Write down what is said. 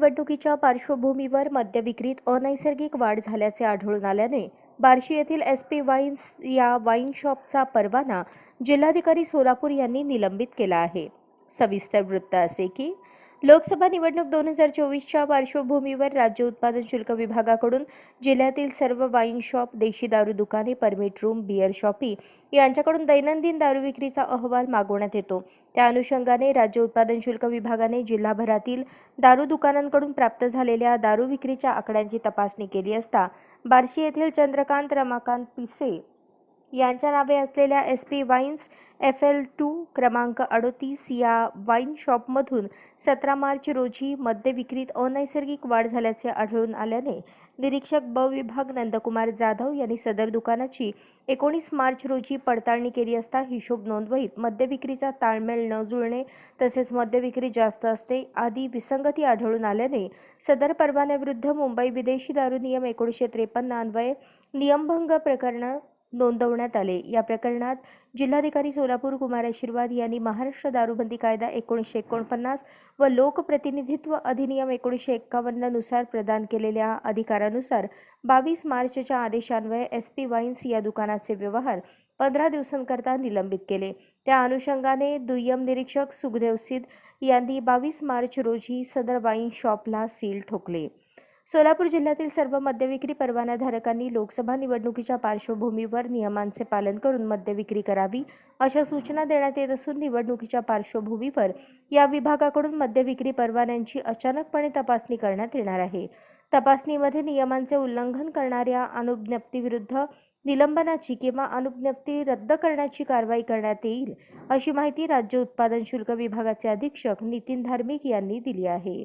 निवडणुकीच्या पार्श्वभूमीवर मद्य विक्रीत अनैसर्गिक वाढ झाल्याचे आढळून आल्याने बार्शी येथील एस पी वाईन्स या वाईन शॉपचा परवाना जिल्हाधिकारी सोलापूर यांनी निलंबित केला आहे. सविस्तर वृत्त असे की लोकसभा निवडणूक दोन हजार चोवीसच्या पार्श्वभूमीवर राज्य उत्पादन शुल्क विभागाकडून जिल्ह्यातील सर्व वाईन शॉप देशी दारू दुकाने परमिट रूम बिअर शॉपी यांच्याकडून दैनंदिन दारू विक्रीचा अहवाल मागवण्यात येतो. त्या अनुषंगाने राज्य उत्पादन शुल्क विभागाने जिल्हाभरातील दारू दुकानांकडून प्राप्त झालेल्या दारू विक्रीच्या आकड्यांची तपासणी केली असता बार्शी येथील चंद्रकांत रमाकांत पिसे यांच्या नावे असलेल्या S P wines F L two क्रमांक अडोतीस या वाईन शॉपमधून सतरा मार्च रोजी मद्य विक्रीत अनैसर्गिक वाढ झाल्याचे आढळून आल्याने निरीक्षक ब विभाग नंदकुमार जाधव यांनी सदर दुकानाची एकोणीस मार्च रोजी पडताळणी केली असता हिशोब नोंदवहीत मद्य विक्रीचा ताळमेळ न जुळणे तसेच मद्य विक्री जास्त असते आदी विसंगती आढळून आल्याने सदर परवान्याविरुद्ध मुंबई विदेशी दारू नियम एकोणीसशे त्रेपन्न अन्वये नियमभंग प्रकरण नोंदवण्यात आले. या प्रकरणात जिल्हाधिकारी सोलापूर कुमार आशीर्वाद यांनी महाराष्ट्र दारूबंदी कायदा एकोणीसशे एकोणपन्नास व लोकप्रतिनिधित्व अधिनियम एकोणीसशे एक्कावन्ननुसार प्रदान केलेल्या अधिकारानुसार बावीस मार्चच्या आदेशान्वये एस पी वाईन्स या दुकानाचे व्यवहार पंधरा दिवसांकरता निलंबित केले. त्या अनुषंगाने दुय्यम निरीक्षक सुखदेव सिद्ध यांनी बावीस मार्च रोजी सदर वाईन शॉपला सील ठोकले. सोलापूर जिल्ह्यातील सर्व मद्यविक्री परवानाधारकांनी लोकसभा निवडणुकीच्या पार्श्वभूमीवर नियमांचे पालन करून मद्यविक्री करावी अशा सूचना देण्यात येत असून निवडणुकीच्या पार्श्वभूमीवर या विभागाकडून मद्यविक्री परवान्यांची अचानकपणे तपासणी करण्यात येणार आहे. तपासणीमध्ये नियमांचे उल्लंघन करणाऱ्या अनुज्ञप्तीविरुद्ध निलंबनाची किंवा अनुज्ञप्ती रद्द करण्याची कारवाई करण्यात येईल अशी माहिती राज्य उत्पादन शुल्क विभागाचे अधीक्षक नितीन धार्मिक यांनी दिली आहे.